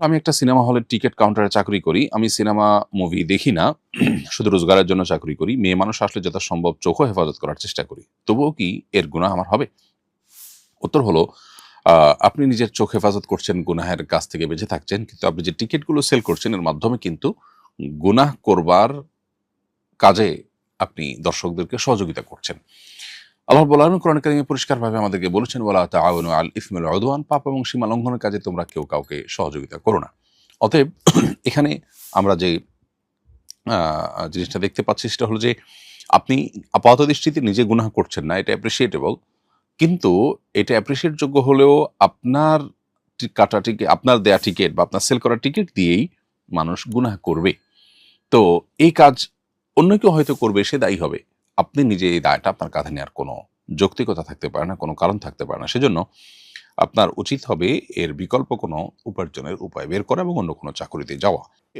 আমি একটা সিনেমা হলের টিকিট কাউন্টারে চাকরি করি। আমি সিনেমা, মুভি দেখি না। শুধু রোজগারের জন্য চাকরি করি। মেয়ে মানুষ আসলে যত সম্ভব চোখও হেফাজত করার চেষ্টা করি। তবুও কি এর গুণা আমার হবে? উত্তর হলো আপনি নিজের চোখ হেফাজত করছেন, গুনাহের কাছ থেকে বেঁচে থাকছেন, কিন্তু আপনি যে টিকিটগুলো সেল করছেন, এর মাধ্যমে কিন্তু গুনাহ করবার কাজে আপনি দর্শকদেরকে সহযোগিতা করছেন। আল্লাহ বলান কোরআন কারিমে পরিষ্কারভাবে আমাদেরকে বলেছেন বলা তাআউনু আল ইসমিল উদওয়ান পাপ এবং সীমা লঙ্ঘনের কাজে তোমরা কেউ কাউকে সহযোগিতা করো না। অতএব এখানে আমরা যে জিনিসটা দেখতে পাচ্ছি সেটা হলো যে, আপনি আপাত দৃষ্টিতে নিজে গুনাহ করছেন না, এটা অ্যাপ্রিসিয়েটেবল কিন্তু এটা অ্যাপ্রিসিয়েট যোগ্য হলেও আপনার কাটা টিকিট আপনার দেয়া টিকিট বা আপনার সেল করা টিকিট দিয়েই মানুষ গুনাহ করবে। তো এই কাজ অন্য কেউ হয়তো করবে, সে দায়ী হবে। আপনি নিজে এই দায়টা আপনার কাঁধে নেওয়ার কোনো যৌক্তিকতা থাকতে পারে না, কোনো কারণ থাকতে পারে না। সেজন্য আপনার উচিত হবে এর বিকল্প কোনো উপার্জনের উপায় বের করা এবং অন্য কোনো চাকরিতে যাওয়া।